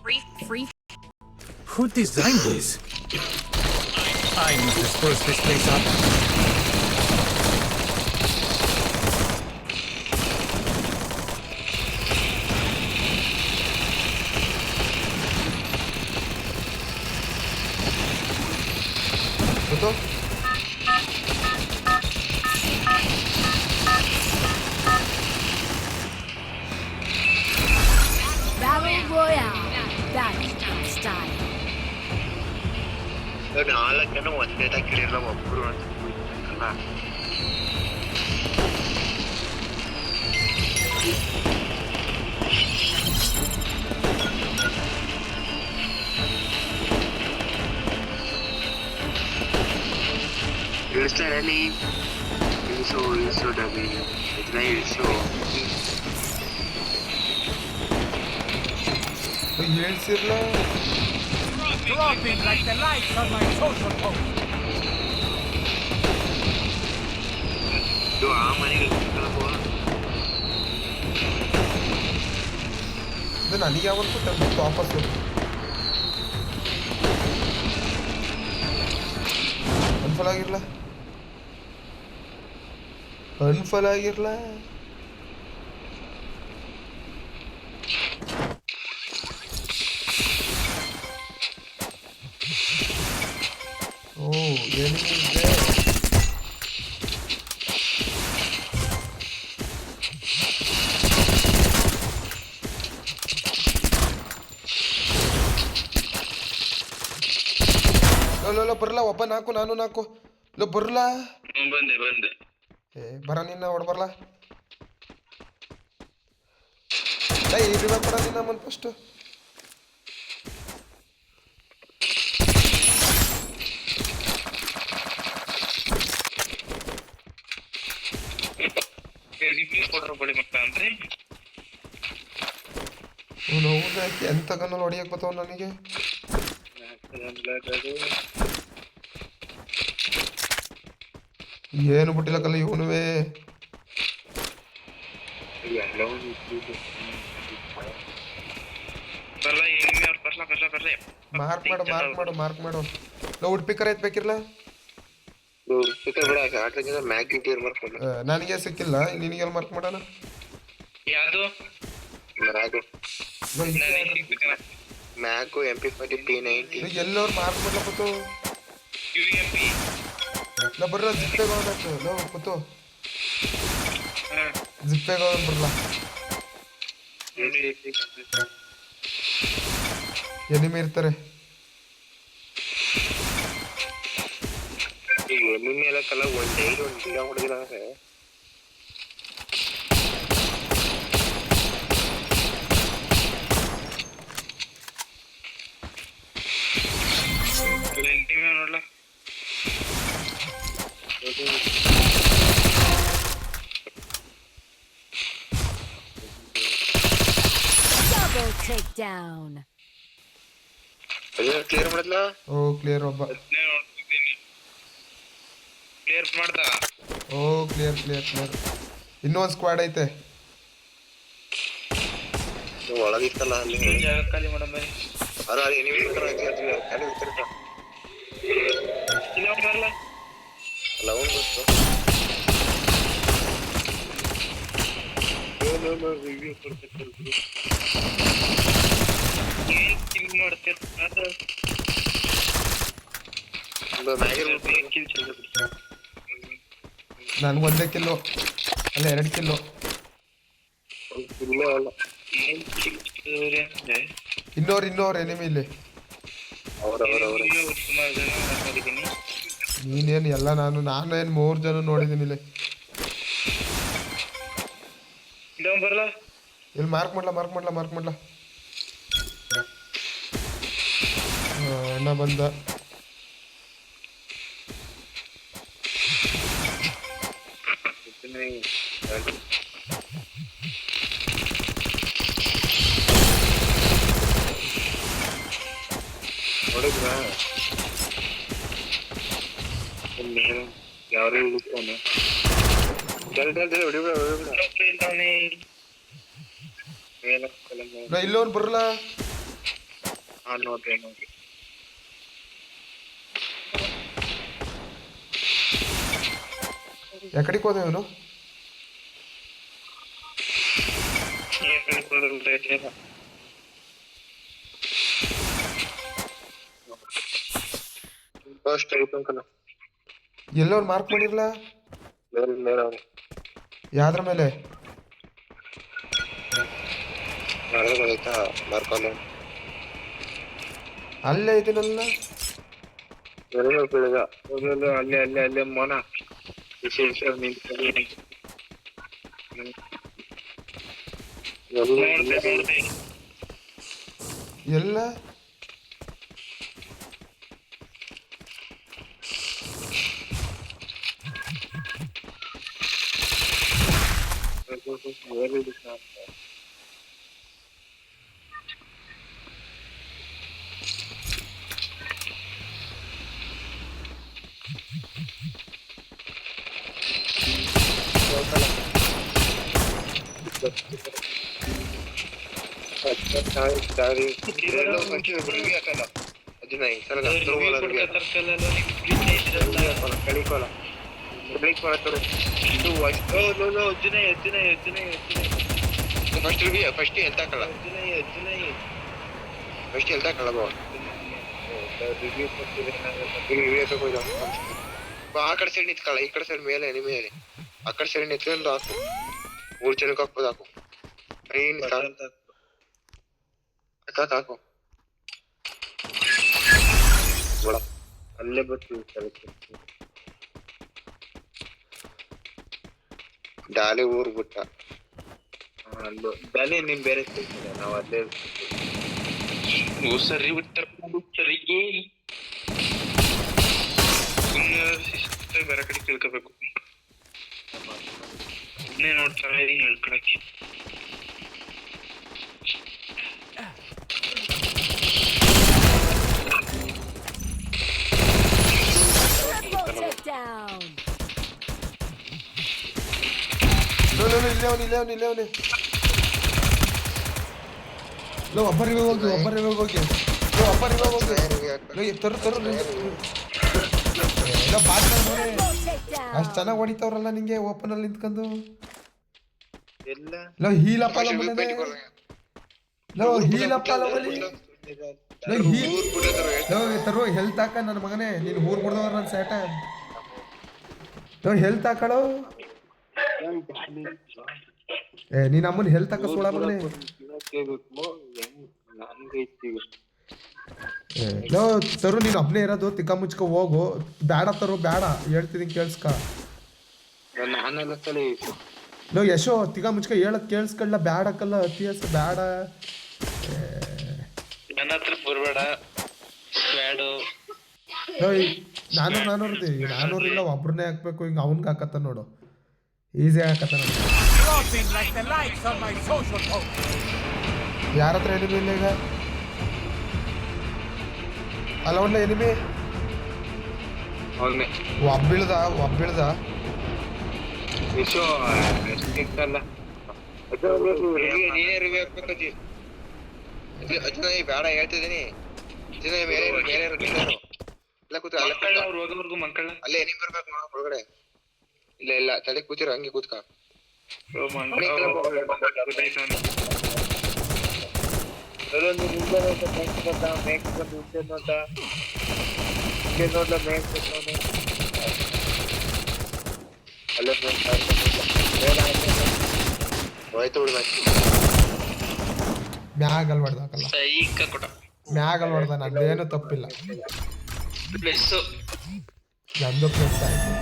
Free, free. Who designed this? I need to spruce this place up. готов? Royale. That's in style. ก็เนาะแล้วก็นวดเดต้าเกรดระบบรวนขนาด Is there any? Inso, inso, W. It's very so. ಹೇಳ್ಸಿರ್ಲ Dropping like the lights on my social post. ಇದು ಆ ಮನೆಗೆ. ಇದು ನನಗೆ ಯಾವತ್ತು ಕೊಟ್ಟೆ ವಾಪಸ್ Anfal ಆಗಿರ್ಲ Anfal ಆಗಿರ್ಲ low ಬರ್ಲಾ ಒಬ್ಬ ನಾಲ್ಕು ನಾನು ನಾಲ್ಕು. ಲೋ ಬರ್ಲಾ. ಬಂದೆ ಬಂದೆ. ಏ ಬರ ನಿನ್ನ ಹೊಡ್ ಬರ್ಲಾ. ಏ ಇದು ಬರ ನಿನ್ನ ಮನ್ ಫಸ್ಟ್ ಎಂತ ಗನ್ನಲ್ಲಿ ಹೊಡಿಯಕ್ ಬರ್ತಾವ ನನಗೆ? ಏನು ಬಿಟ್ಟಿಲ್ಲಕಲ್ಲ ಇವನುವೇ. ಮಾರ್ಕ್ ಮಾಡು ಮಾರ್ಕ್ ಮಾಡು ಮಾರ್ಕ್ ಮಾಡು. ನಾವು ಉಡ್ ಪಿಕ್ಕರ್ ಐತ್ ಬೇಕಿರ್ಲ? ನನಗೆ ಸಿಕ್ಕಿಲ್ಲ ನಿನಗೆಲ್ಲ ಮಾರ್ಕ್ ಮಾಡೋಣ? ಯಾವುದು? ಮ್ಯಾಗು. M P forty P ninety low, ಎಲ್ಲವ್ರು ಮಾರ್ಕ್ ಮಾಡ್ಲಕತ್ತು ಲೋ ಬರ್ರ ಜಿಪ್ಪೆಗೆ ಹೋಗ್ಬೇಕು ಲೋ ಕೂತು ಜಿಪ್ಪೆಗೆ ಹೋಗೋಣ ಬರ್ಲ. ಎನಿಮಿ ಇರ್ತಾರೆ ಎನಿಮಿ ಎಲ್ಲ ಕಲ ಒಂದು ಡೈಲಿ ಒಂದು ಗಿಡ ಹೊಡೆದಿಲ್ಲ ಅಂದ್ರೆ. Double takedown. ಕ್ಲಿಯರ್ ಮಾಡಿದ್ಲ? ಓ ಕ್ಲಿಯರ್ ಒಬ್ಬ. ಕ್ಲಿಯರ್ ಮಾಡ್ದ? ಓ ಕ್ಲಿಯರ್ ಕ್ಲಿಯರ್ ಕ್ಲಿಯರ್ ಇನ್ನೂ ಒಂದು ಸ್ಕ್ವಾಡ್ ಐತೆ ಒಳಗಿತ್ತಲ್ಲ ಅಲ್ಲಿ. ಜಾಗ ಖಾಲಿ ಮೇಡಮ್ ಅದು ಅಲ್ಲಿ ಖಾಲಿ ಅಲ್ಲ ಅವನು ಗೊತ್ತು ಏನ್ ಕಿಲ್ ಕಿಲ್ ನನಗೆ ಒಂದೇ ಕಿಲ್ಲು. ಅಲ್ಲ, ಎರಡು ಕಿಲ್ ಇನ್ನೋರು ಇನ್ನೋರು ಎನಿಮಿ ಇಲ್ಲಿ. ನೀನೇನು, ಎಲ್ಲ ನಾನು ನಾನು ಏನು ಮೂರು ಜನ ನೋಡಿದೀನಿ ಇಲ್ಲಿ. ಇಲ್ಲ ಅವ್ನು ಇಲ್ಲಿ ಮಾರ್ಕ್ ಮಾಡ್ಲಾ ಮಾರ್ಕ್ ಮಾಡ್ಲಾ ಮಾರ್ಕ್ ಮಾಡ್ಲಾ? ಅಣ್ಣ ಬಂದ. ನೋಡಿದ್ರ? ಯಾರು ಹುಡುಕ್ತಾನೆ ಜಲ್ದಿ ಜಲ್ದಿ ಹೊಡಿಬೇಡ ಹೊಡಿಬೇಡ ಇಲ್ಲೋನ್ ಬರಲ್ಲ? ನೋಡ್ರಿ ನೋಡ್ರಿ. ಎಕಡಿಗೆ ಹೋದ ಇವನು ಎಲ್ಲೋನ್ ಮಾರ್ಕ್ ಮಾಡಿರ್ಲ? ಯಾವ್ದ್ರ ಮೇಲೆ? ನಡೆದು ಬಂದೈತಾ ಮಾರ್ಕಲ್ಲ ಅಲ್ಲೇ ಇದೀನಲ್ಲ ಎರಡು ಬೆಳಗ ಹೋಗಲು ಅಲ್ಲೇ ಅಲ್ಲೇ ಅಲ್ಲೇ ಮೋನ ವಿಶೇಷ ನಿಂತ್ಕೊಳ್ಳಿ. ನೋಡ್ದೆ ನೋಡ್ದೆ ಎಲ್ಲ ಹೇಳಿದ್ದು ಸಾಕು. ರಿವ್ಯೂ ಕೊಡ್ತಾ ఫస్ట్ ఫస్ట్ వెళ్తా అక్కడ ఫస్ట్ వెళ్తా అక్కడ బాగుంది అక్కడ సైడ్ ఎత్తుకోవాలి ఇక్కడ సైడ్ మేలే మేలే. అక్కడ సైడ్ ఎత్తుకొని రాస్తుంది ಫಸ್ಟ್ ಎಲ್ತಾಕಲ್ಲ ಬಾ ರಿವ್ಯೂ ಕೊಡ್ತಿದ್ರೆ ನಾನು ಈಗ ರಿವ್ಯೂ ತಗೋಯ್ದ ಆ ಕಡೆ ಸೈಡ್ ನಿಂತ್ಕೊಳ್ಳ ಈ ಕಡೆ ಸೈಡ್ ಮೇಲೆ ಎನಿಮೆ ಹೇಳಿ ಆ ಕಡೆ ಸೈಡ್ ನಿಂತ್ಕೊಂಡು ಹಾಕು ಮೂರು ಜನಕ್ಕೆ ಹಾಕ್ಬೋದು ಹಾಕು ಐನ್ ಬಟನ್ ಸಾಕು ಹಾಕು ಬೇಡ ಅಲ್ಲೇ ಬರ್ತೀವಿ ಕೆಳಕ್ಕೆ. ಡಾಲಿ ಊರ್ ಬಿಟ್ಟ ಹಾ, ಅಲ್ಲೋ ದಾನಿ ನಿಮ್ ಬೇರೆ ಸಿಗ್ತದೆ ನಾವು ಅಲ್ಲೇ ಸರಿ ಬಿಡ್ತಾರ ಸರಿಗೆ ಸುಮ್ಮನೆ ಶಿಸ್ತಾಗಿ ಬೇರೆ ಕಡೆ ತಿಳ್ಕೋಬೇಕು ಸುಮ್ಮನೆ ನೋಡ್ತಾಳೆ ಹೇಳ್ಕೊಳಕ್ಕೆ Triple takedown. ಲೋ ಲೋ ಲೋ, ಇಲ್ಲೇ ಅವನು ಇಲ್ಲೇ ಅವನು ಇಲ್ಲೇ ಅವನು ಲೋ ಒಬ್ಬರಿಗೆ ಹೋಗಿ ಒಬ್ಬರಿಗೆ ಹೋಗಿ ಲೋ ಒಬ್ಬರಿಗೆ ಹೋಗಿ ಲೋ ಈ ತರು ತರು ಎಲ್ಲ ಅಷ್ಟು ಚೆನ್ನಾಗಿ ಹೊಡಿತಾವ್ರಲ್ಲ ನಿಂಗೆ ಓಪನ್ ಅಲ್ಲಿ ನಿಂತ್ಕೊಂಡು ಎಲ್ಲ ಲೋ ಹೀಲಪ್ಪ ಲೋ ಹೀಲಪ್ಪ ಅಲ್ಲ ಮನೆ ಲೋ ಹೀ ಊರ್ ಬಿಟ್ಟಿದ್ರು ಲೋ ತರು ಹೆಲ್ತ್ ಹಾಕ ನನ್ನ ಮಗನೇ ನೀನು ಊರ್ ಬಿಡ್ದವ್ರ ನನ್ನ ಸೇಟ ಲೋ ಹೆಲ್ತ್ ಹಾಕಳು ಏ ನೀನ್ ಅಮ್ಮನ ಹೆಲ್ತ್ ಹಾಕ ಸುಳ ಮಗನೇ ಲೋ ತರು ನೀನು ಒಬ್ಬನೇ ಇರೋದು ತಿಕ್ಕ ಮುಚ್ಕೊ ಹೋಗು. ಬೇಡ ತರು ಬೇಡ ಹೇಳ್ತಿದ್ದೀನಿ ಕೇಳಿಸ್ಕ. ನಾನೆಲ್ಲ ಲೋ ಯಶೋ ತಿಕ್ಕ ಮುಚ್ಕ ಹೇಳಕ್ ಕೇಳಿಸ್ಕೊಳ್ಳ ಬೇಡಕ್ಕಲ್ಲ ಅತಿ ಹೆಸ್ರು ಬೇಡ ನನ್ನ ಹತ್ರ ಬರ್ಬೇಡ. ಬ್ಯಾಡು. ಲೋ ನಾನು ನಾನೂರು ನಾನೂರು ನಾನೂರು ಇಲ್ಲ ಒಬ್ರನ್ನೇ ಹಾಕ್ಬೇಕು. ಹಿಂಗೆ ಅವ್ನ್ಗೆ ಹಾಕತ್ತ ನೋಡು. ಈಸಿ ಹಾಕತ್ತ ನೋಡು. ಯಾರ ಹತ್ರ ಇಲ್ಲ ಈಗ ಅಲ್ಲ ಒಳ್ಳೆ ಎನಿಮಿ ಅವನ್ನೇ ಒಬ್ಬಿಳ್ದ ಒಬ್ಬಿಳ್ದ. ಅಲ್ಲ ಎಷ್ಟಿತ್ತಲ್ಲ? ನೀನೇ ರಿವ್ಯೂ ಹಾಕ್ಬೇಕಜ್ಜಿ ಅಜ್ಜನ ಈ ಬೇಡ ಹೇಳ್ತಿದ್ದೀನಿ. ಅಜ್ಜನ ಬೇರೆ ಇರು, ಮೇಲೆ ಇರು, ಮೇಲೆ ಇರು. ಇಲ್ಲ ಕೂತು ಅಲ್ಲೇ. ಅವ್ರು ಹೋಗೋವರ್ಗು ಮಕ್ಕಳ ಅಲ್ಲೇ ಎನಿಮ್ ಬರ್ಬೇಕು ನೋಡ ಒಳಗಡೆ. ಇಲ್ಲ ಇಲ್ಲ ತಲೆ ಕೂತಿರೋ ಹಂಗೆ ಕೂತ್ಕ. ಹೋಯ್ತು ಬಿಡು ಮತ್ತೆ ಮ್ಯಾಗಲ್ ಹೊಡ್ದ ಹಾಕಲ್ಲ ಸೈಕ ಕೊಟ ಮ್ಯಾಗಲ್ ಹೊಡ್ದ ನಂದೇನು ತಪ್ಪಿಲ್ಲ ಪ್ಲಸ್ ನಂದು ಪ್ಲಸ್ ಆಯ್ತು